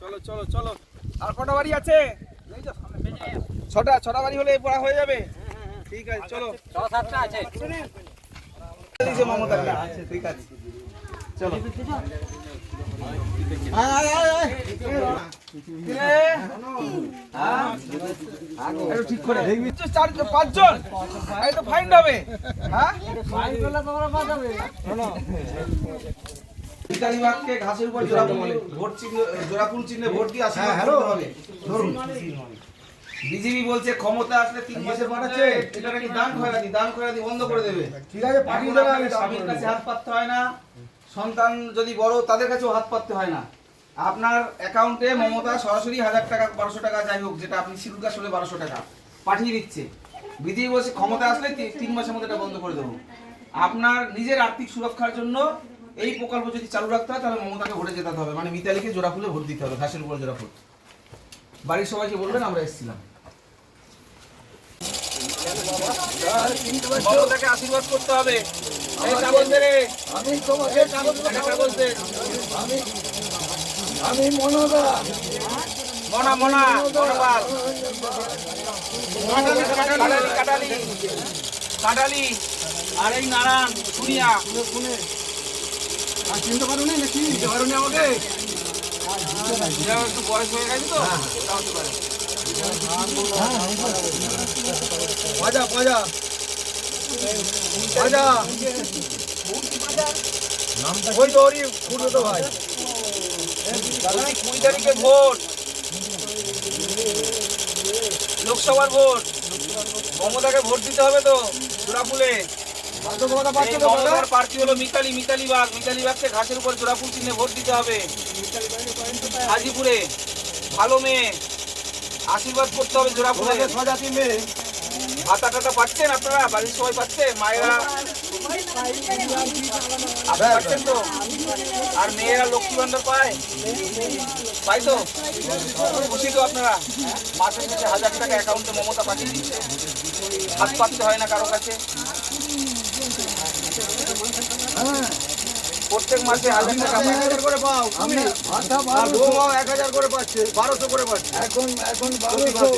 চলো চলো চলো। আর কটা বাড়ি আছে? ছটা ছটা বাড়ি হলে পড়া হয়ে যাবে? ঠিক আছে চলো। ছ সাতটা আছে দিয়েছে ঠিক আছে। চলো? হ্যাঁ? হ্যাঁ। ঘাসের উপর জোড়া ভোট চিহ্ন জোড়া ফুল চিহ্নে ভোট দিয়ে করতে হবে বিজেপি বলছে ক্ষমতা আসলে তিন মাসে পাঠাচ্ছে এটা নাকি দান খয়রাতি দান খয়রাতি বন্ধ করে দেবে ঠিক আছে পাঠিয়ে দেবে স্বামীর কাছে হাত পাততে হয় না সন্তান যদি বড় তাদের কাছেও হাত পাততে হয় না আপনার অ্যাকাউন্টে মমতা সরাসরি হাজার টাকা বারোশো টাকা যাই হোক যেটা আপনি শিডিউল কাস্ট হলে বারোশো টাকা পাঠিয়ে দিচ্ছে। বিজেপি বলছে ক্ষমতা আসলে তিন মাসের মধ্যে এটা বন্ধ করে দেবো। আপনার নিজের আর্থিক সুরক্ষার জন্য এই প্রকল্প যদি চালু রাখতে হয় তাহলে মমতাকে ভোটে যেতে হবে। মানে মিতালিকে জোড়া ফুলে ভোট দিতে হবে ঘাসের উপর জোড়া ফুল বাড়ির সবাইকে বলবেন আমরা এসেছিলাম। মমতাকে আশীর্বাদ করতে হবে। আমি তোমাকে এই আমি মনোদা। মনা মনা মনোবাল কাটালি কাটালি কাটালি আর এই নারায়ণ শুনিয়া। আর চিনতে পারো না নাকি? চিনতে পারোনি আমাকে? এরা একটু বয়স হয়ে গেছে তো? পারে। বাজা বাজা। বাজা। ওই তো ওরই ফুটো তো ভাই। কুড়ি তারিখে ভোট। লোকসভার ভোট। মমতাকে ভোট দিতে হবে তো দাদা মমতার প্রার্থী হলো মিতালি মিতালি বাগ। মিতালি বাগকে ঘাসের উপর জোড়াফুল চিহ্নে ভোট দিতে হবে। হাজিপুরে। ভালো মেয়ে। আশীর্বাদ করতে হবে মেয়ে। ভাতা টাতা পাচ্ছেন আপনারা? বাড়ির সবাই পাচ্ছে? মায়েরা আর মেয়েরা লক্ষ্মী ভান্ডার পায়? পাই তো খুশি তো আপনারা? মাসে শেষে হাজার টাকা অ্যাকাউন্টে মমতা পাঠিয়ে দিচ্ছে। হাত পাততে হয় না কারও কাছে। প্রত্যেক মাসে হাজার টাকা এক হাজার করে পাও। আমি বৌমাও এক হাজার করে পাচ্ছে। বারোশো করে পাচ্ছে। এখন এখন বারোশো।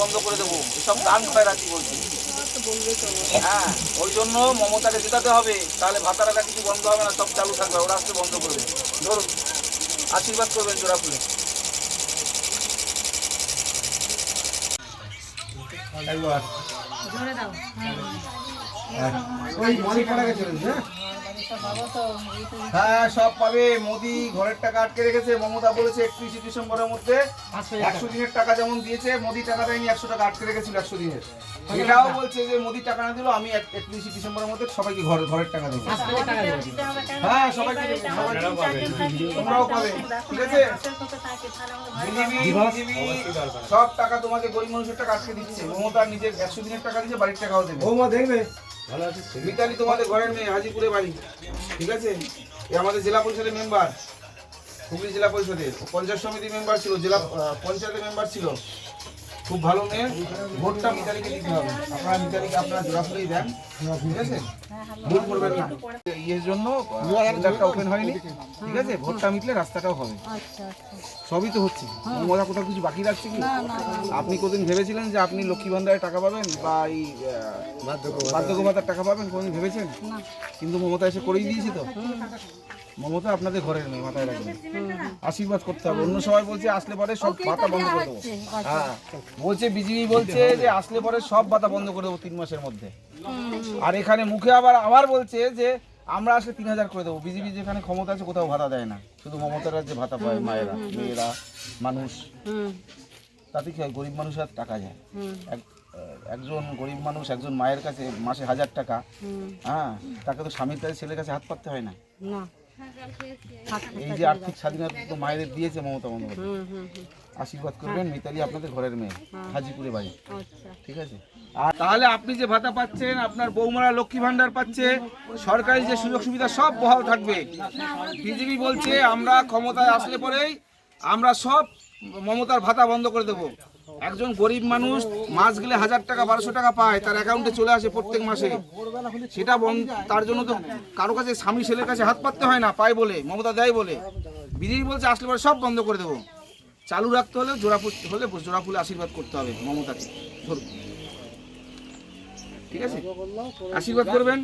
বন্ধ করে দেবো। এসব দান খয়রাতি বলছি। হ্যাঁ ওই জন্য মমতাকে জেতাতে হবে। তাহলে ভাতারাটা কিছু বন্ধ হবে না সব চালু থাকবে। ওরা আসতে বন্ধ করবে। ধরুন আশীর্বাদ করবেন জোড়া ফুলে একবার ওই মালিক পাড়া গেছে হ্যাঁ। হ্যাঁ সব পাবে। মোদি ঘরের টাকা আটকে রেখেছে মমতা বলেছে একত্রিশে ডিসেম্বরের মধ্যে একশো দিনের টাকা যেমন দিয়েছে মোদি টাকা দেয়নি একশো টাকা আটকে রেখেছিল একশো দিনের। এটাও বলছে যে মোদি টাকা না দিলেও আমি একত্রিশে ডিসেম্বরের মধ্যে সবাইকে ঘর ঘরের টাকা দেবো। হ্যাঁ, সবাইকে তোমরাও পাবে, ঠিক আছে? সব টাকা তোমাকে গরিব মানুষের টাকা আটকে দিচ্ছে। মমতা নিজের একশো দিনের টাকা দিচ্ছে বাড়ির টাকাও দেবে। বৌমা দেখবে? মিতালি তোমাদের ঘরের মেয়ে, হাজিপুরে বাড়ি। ঠিক আছে? এ আমাদের জেলা পরিষদের মেম্বার হুগলি জেলা পরিষদের। পঞ্চায়েত সমিতি মেম্বার ছিল, জেলা পঞ্চায়েতের মেম্বার ছিল। খুব ভালো মেয়ে। ভোটটা মিতালিকে দিতে হবে। আপনারা মিতালিকে আপনারা জোড়াফুলেই দেন। ঠিক আছে? ভুল করবেন না। ইয়ের জন্য রাস্তাটা ওপেন হয়নি। ঠিক আছে? ভোটটা মিটলে রাস্তাটাও হবে। সবই তো হচ্ছে। মজা কোথাও কিছু বাকি রাখছে কি? আপনি কোনদিন ভেবেছিলেন যে আপনি লক্ষ্মী ভান্ডারের টাকা পাবেন বা এই বার্ধক্য ভাতার টাকা পাবেন? কোনদিন ভেবেছেন? কিন্তু মমতা এসে করেই দিয়েছে তো। মমতা আপনাদের ঘরের মেয়ে মাথায় রাখবেন। আশীর্বাদ করতে হবে। অন্য সবাই বলছে আসলে পরে সব ভাতা বন্ধ করে দেবো। হ্যাঁ। বলছে বিজেপি বলছে যে আসলে পরে সব ভাতা বন্ধ করে দেবো তিন মাসের মধ্যে। আর এখানে মুখে আবার আবার বলছে যে আমরা আসলে তিন হাজার করে দেবো। বিজেপি যেখানে ক্ষমতা আছে কোথাও ভাতা দেয় না। শুধু মমতারা যে ভাতা পায় মায়েরা মেয়েরা মানুষ। তাতে কি হয়? গরিব মানুষের টাকা যায়। এক- একজন গরিব মানুষ একজন মায়ের কাছে মাসে হাজার টাকা। হ্যাঁ তাকে তো স্বামীর কাছে ছেলের কাছে হাত পাততে হয় না। না। এই যে আর্থিক স্বাধীনতা তো মায়েদের দিয়েছে মমতা বন্দ্যোপাধ্যায়। আশীর্বাদ করবেন মিতালি আপনাদের ঘরের মেয়ে হাজিপুরে বাড়ি। আচ্ছা। ঠিক আছে? আর তাহলে আপনি যে ভাতা পাচ্ছেন আপনার বৌমারা লক্ষ্মী ভান্ডার পাচ্ছে সরকারি যে সুযোগ সুবিধা সব বহাল থাকবে। বিজেপি বলছে আমরা ক্ষমতায় আসলে পরেই আমরা সব মমতার ভাতা বন্ধ করে দেব। একজন গরিব মানুষ মাস গেলে হাজার টাকা, বারোশো টাকা পায়, তার অ্যাকাউন্টে চলে আসে প্রত্যেক মাসে। সেটা তার জন্য তো কারও কাছে, স্বামী ছেলের কাছে হাত পাততে হয় না, পায় বলে, মমতা দেয় বলে। বিজেপি বলছে, আসলে পরে সব বন্ধ করে দেবো। চালু রাখতে হলে জোড়া হলে জোড়া ফুলে আশীর্বাদ করতে হবে মমতাকে। ধরুন। ঠিক আছে? আশীর্বাদ করবেন?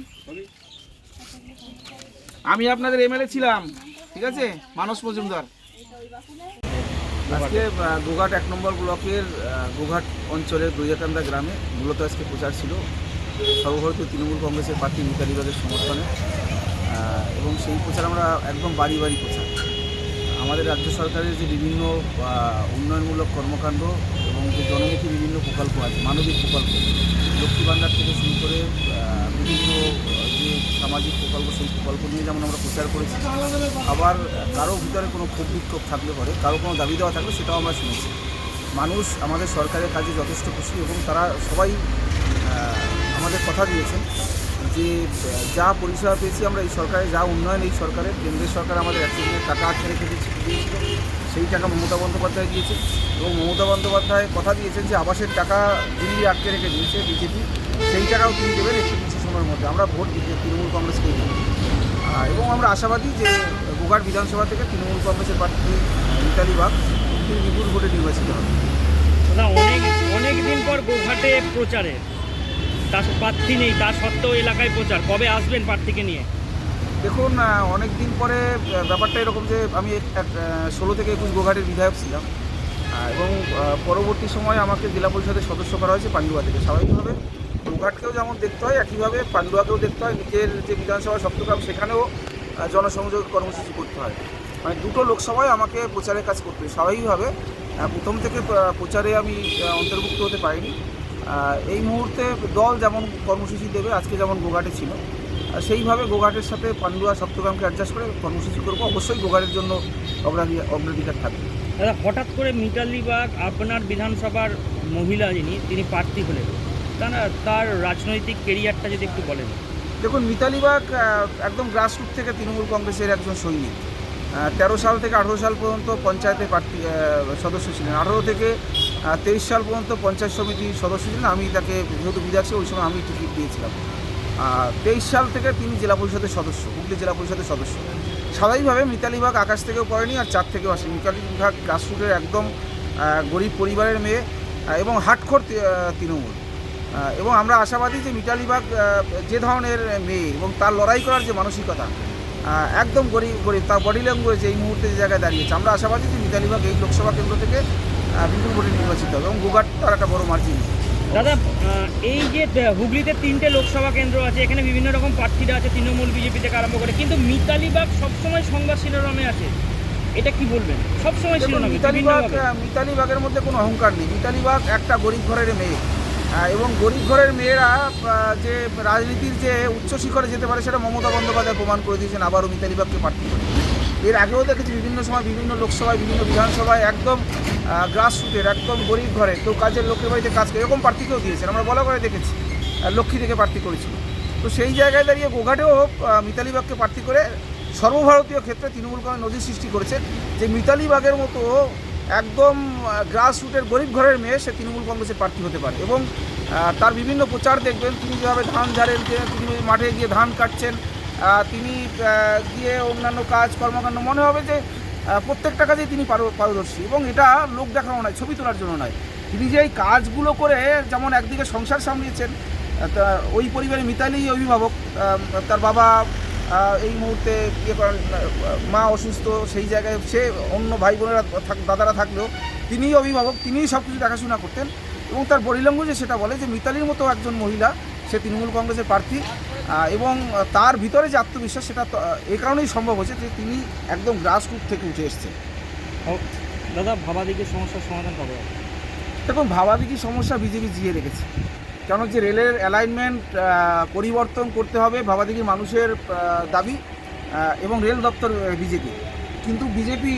আমি আপনাদের এমএলএ ছিলাম। ঠিক আছে? মানস মজুমদার। আজকে গোঘাট এক নম্বর ব্লকের গোঘাট অঞ্চলের দৈয়াকান্দা গ্রামে মূলত আজকে প্রচার ছিল সর্বভারতীয় তৃণমূল কংগ্রেসের প্রার্থী মিতালি বাগের সমর্থনে এবং সেই প্রচার আমরা একদম বাড়ি বাড়ি প্রচার। আমাদের রাজ্য সরকারের যে বিভিন্ন উন্নয়নমূলক কর্মকাণ্ড এবং যে জনমুখী বিভিন্ন প্রকল্প আছে, মানবিক প্রকল্প লক্ষ্মী ভাণ্ডার থেকে শুরু করে বিভিন্ন যে সামাজিক প্রকল্প, সেই প্রকল্প নিয়ে যেমন আমরা প্রচার করেছি, আবার কারও ভিতরে কোনো ক্ষোভ বিক্ষোভ থাকলে পরে, কারও কোনো দাবি দেওয়া থাকলে সেটাও আমরা শুনেছি। মানুষ আমাদের সরকারের কাজে যথেষ্ট খুশি এবং তারা সবাই আমাদের কথা দিয়েছেন যে, যা পরিষেবা পেয়েছি আমরা এই সরকারে, যা উন্নয়ন এই সরকারের কেন্দ্রের সরকার আমাদের একশো দিনের টাকা আটকে রেখে দিয়েছে- দিয়েছিল সেই টাকা মমতা বন্দ্যোপাধ্যায় দিয়েছে এবং মমতা বন্দ্যোপাধ্যায় কথা দিয়েছেন যে, আবাসের টাকা দিল্লি আটকে রেখে দিয়েছে বিজেপি, সেই টাকাও তিনি দেবেন, একটু সময়ের মধ্যে। আমরা ভোট দিতে তৃণমূল কংগ্রেসকে এবং আমরা আশাবাদী যে গোঘাট বিধানসভা থেকে তৃণমূল কংগ্রেসের প্রার্থী মিতালি বাগ তিনি বিপুল ভোটে নির্বাচিত হন। দাদা অনেক অনেক দিন পর গোঘাটে প্রচারে তার প্রার্থী নেই তা সত্ত্বেও এলাকায় প্রচার। কবে আসবেন প্রার্থীকে নিয়ে? দেখুন অনেক দিন পরে ব্যাপারটা এরকম যে আমি ষোলো থেকে একুশ গোঘাটের বিধায়ক ছিলাম। এবং পরবর্তী সময় আমাকে জেলা পরিষদের সদস্য করা হয়েছে পান্ডুয়া থেকে। স্বাভাবিকভাবে গোঘাটকেও যেমন দেখতে হয়, একইভাবে পান্ডুয়াকেও দেখতে হয় নিজের যে বিধানসভা সপ্তগ্রাম, সেখানেও জনসংযোগ কর্মসূচি করতে হয়। মানে দুটো লোকসভায় আমাকে প্রচারের কাজ করতে হয়, স্বাভাবিকভাবে। প্রথম থেকে প্রচারে আমি অন্তর্ভুক্ত হতে পারিনি। এই মুহূর্তে দল যেমন কর্মসূচি দেবে, আজকে যেমন গোঘাটে ছিল সেইভাবে গোঘাটের সাথে পান্ডুয়া সপ্তগ্রামকে অ্যাডজাস্ট করে কর্মসূচি করব। অবশ্যই গোঘাটের জন্য অগ্রাধি- অগ্রাধিকার থাকবে। দাদা, হঠাৎ করে মিতালি বাগ, আপনার বিধানসভার মহিলা যিনি, তিনি প্রার্থী হলেন। তারা তার রাজনৈতিক কেরিয়ারটা যদি একটু বলেন। দেখুন, মিতালি বাগ একদম গ্রাসরুট থেকে তৃণমূল কংগ্রেসের একজন সৈনিক। তেরো সাল থেকে আঠেরো সাল পর্যন্ত পঞ্চায়েতের প্রার্থী সদস্য ছিলেন। আঠেরো থেকে তেইশ সাল পর্যন্ত পঞ্চায়েত সমিতির সদস্য ছিলেন। আমি তাকে, যেহেতু বিধায়ক ওই সময় আমি টিকিট দিয়েছিলাম। তেইশ সাল থেকে তিনি জেলা পরিষদের সদস্য, হুগলি জেলা পরিষদের সদস্য। স্বাভাবিকভাবে মিতালি বাগ আকাশ থেকেও পড়েনি আর চার থেকেও আসেনি। মিতালি বাগ গ্রাসরুটের একদম গরিব পরিবারের মেয়ে এবং হাটখোর তৃণমূল। এবং আমরা আশাবাদী যে মিতালি বাগ যে ধরনের মেয়ে এবং তার লড়াই করার যে মানসিকতা একদম গরিব গরিব তার বডি ল্যাঙ্গুয়েজ এই মুহূর্তে যে জায়গায় দাঁড়িয়েছে। আমরা আশাবাদী যে মিতালি বাগ এই লোকসভা কেন্দ্র থেকে বিপুল ভোটে নির্বাচিত হবে এবং গোঘাট তার একটা বড় মার্জিন দাদা এই যে হুগলিতে তিনটে লোকসভা কেন্দ্র আছে এখানে বিভিন্ন রকম প্রার্থীরা আছে তৃণমূল বিজেপি থেকে আরম্ভ করে কিন্তু মিতালি বাগ সবসময় সংবাদ শিরোনামে আছে। এটা কি বলবেন? সবসময় দেখুন শিরোনামে মিতালি বাগ বিভিন্নভাবে। মিতালি বাগের মধ্যে কোনো অহংকার নেই। মিতালি বাগ একটা গরিব ঘরের মেয়ে। এবং গরিব ঘরের মেয়েরা যে রাজনীতির যে উচ্চ শিখরে যেতে পারে সেটা মমতা বন্দ্যোপাধ্যায় প্রমাণ করে দিয়েছেন, আবারও মিতালি বাগকে প্রার্থী করে। এর আগেও দেখেছি বিভিন্ন সময় বিভিন্ন লোকসভায়, বিভিন্ন বিধানসভায় একদম গ্রাসরুটের একদম গরিব ঘরে কেউ কাজের লোকের বাড়িতে কাজ করে, এরকম প্রার্থীকেও দিয়েছেন। আমরা বলা করে দেখেছি লক্ষ্মী থেকে প্রার্থী করেছিল। তো সেই জায়গায় দাঁড়িয়ে গোঘাটেও মিতালি বাগকে প্রার্থী করে সর্বভারতীয় ক্ষেত্রে তৃণমূল কংগ্রেস নজির সৃষ্টি করেছে, যে মিতালি বাগের মতো একদম গ্রাস রুটের গরিব ঘরের মেয়ে, সে তৃণমূল কংগ্রেসের প্রার্থী হতে পারে। এবং তার বিভিন্ন প্রচার দেখবেন, তিনি যেভাবে ধান ঝাড়েন, তিনি মাঠে গিয়ে ধান কাটছেন তিনি গিয়ে অন্যান্য কাজ, কর্মকাণ্ড, মনে হবে যে প্রত্যেকটা কাজেই তিনি পারদর্শী। এবং এটা লোক দেখানো নয়, ছবি তোলার জন্য নয়। তিনি যে এই কাজগুলো করে যেমন একদিকে সংসার সামলিয়েছেন ওই পরিবারে মিতালি অভিভাবক তার বাবা এই মুহূর্তে ইয়ে করেন মা অসুস্থ সেই জায়গায় সে অন্য ভাই বোনেরা দাদারা থাকলেও তিনিই অভিভাবক তিনিই সব কিছু দেখাশোনা করতেন এবং তার বডি ল্যাঙ্গুয়েজে সেটা বলে যে মিতালির মতো একজন মহিলা সে তৃণমূল কংগ্রেসের প্রার্থী এবং তার ভিতরে যে আত্মবিশ্বাস সেটা এই কারণেই সম্ভব হয়েছে যে তিনি একদম গ্রাসরুট থেকে উঠে এসেছেন দাদা ভাবাদিকে সমস্যার সমাধান কবে হবে? দেখুন ভাবাদিকি সমস্যা বিজেপি জিয়ে রেখেছে কেন যে রেলের অ্যালাইনমেন্ট পরিবর্তন করতে হবে ভাবাদিকি মানুষের দাবি এবং রেল দপ্তর বিজেপি। কিন্তু বিজেপি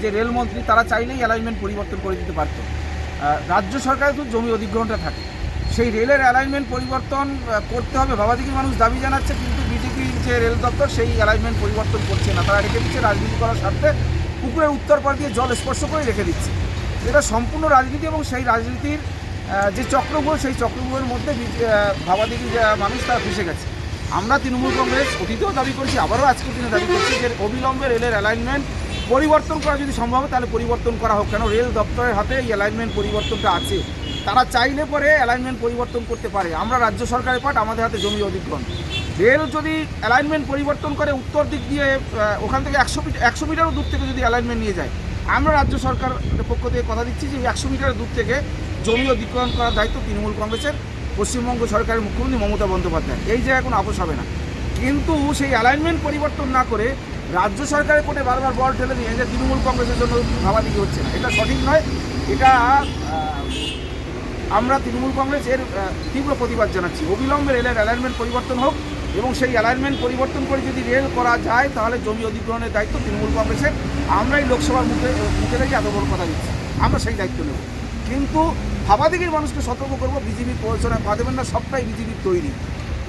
যে রেলমন্ত্রী তারা চাইলেই অ্যালাইনমেন্ট পরিবর্তন করে দিতে পারত। রাজ্য সরকারের তো জমি অধিগ্রহণটা থাকে। সেই রেলের অ্যালাইনমেন্ট পরিবর্তন করতে হবে ভাবাদিকি মানুষ দাবি জানাচ্ছে, কিন্তু বিজেপির যে রেল দপ্তর, সেই অ্যালাইনমেন্ট পরিবর্তন করছে না। তারা রেখে দিচ্ছে রাজনীতি করার স্বার্থে পুকুরের উত্তর পার দিয়ে জল স্পর্শ করে রেখে দিচ্ছে। এটা সম্পূর্ণ রাজনীতি এবং সেই রাজনীতির যে চক্রগুলো সেই চক্রগুলোর মধ্যে ভাবাদিকে মানুষ তারা ফেসে গেছে। আমরা তৃণমূল কংগ্রেস অতীতেও দাবি করছি, আবারও আজকের দিনে দাবি করছি যে অবিলম্বে রেলের অ্যালাইনমেন্ট পরিবর্তন করা যদি সম্ভব হয়, তাহলে পরিবর্তন করা হোক। কেন? রেল দপ্তরের হাতে এই অ্যালাইনমেন্ট পরিবর্তনটা আছে। তারা চাইলে পরে অ্যালাইনমেন্ট পরিবর্তন করতে পারে। আমরা রাজ্য সরকারের পাঠ আমাদের হাতে জমি অধিগ্রহণ। রেল যদি অ্যালাইনমেন্ট পরিবর্তন করে উত্তর দিক দিয়ে ওখান থেকে একশো মিটার একশো মিটারও দূর থেকে যদি অ্যালাইনমেন্ট নিয়ে যায়, আমরা রাজ্য সরকারের পক্ষ থেকে কথা দিচ্ছি যে একশো মিটার দূর থেকে জমি অধিগ্রহণ করার দায়িত্ব তৃণমূল কংগ্রেসের, পশ্চিমবঙ্গ সরকারের মুখ্যমন্ত্রী মমতা বন্দ্যোপাধ্যায়। এই জায়গায় কোনো আপোষ হবে না। কিন্তু সেই অ্যালাইনমেন্ট পরিবর্তন না করে রাজ্য সরকারের কোর্টে বারবার বল ঠেলে দিয়ে যে তৃণমূল কংগ্রেসের জন্য ভাবাদিকি হচ্ছে না। এটা সঠিক নয়। এটা আমরা তৃণমূল কংগ্রেস এর তীব্র প্রতিবাদ জানাচ্ছি। অবিলম্বে রেলের অ্যালাইনমেন্ট পরিবর্তন হোক এবং সেই অ্যালাইনমেন্ট পরিবর্তন করে যদি রেল করা যায়, তাহলে জমি অধিগ্রহণের দায়িত্ব তৃণমূল কংগ্রেসের। আমরাই লোকসভার মুখে মুখে রেখে এত বড় কথা দিচ্ছি। আমরা সেই দায়িত্ব নেব। কিন্তু ভাবাদিকের মানুষকে সতর্ক করব বিজেপি প্রচারণা পা দেবেন না, সবটাই বিজেপির তৈরি।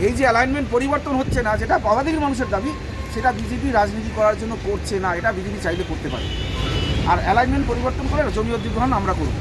এই যে অ্যালাইনমেন্ট পরিবর্তন হচ্ছে না, যেটা ভাবাদিগির মানুষের দাবি, সেটা বিজেপি রাজনীতি করার জন্য করছে না, এটা বিজেপি চাইলে করতে পারে। আর অ্যালাইনমেন্ট পরিবর্তন করে জমি অধিগ্রহণ আমরা করব।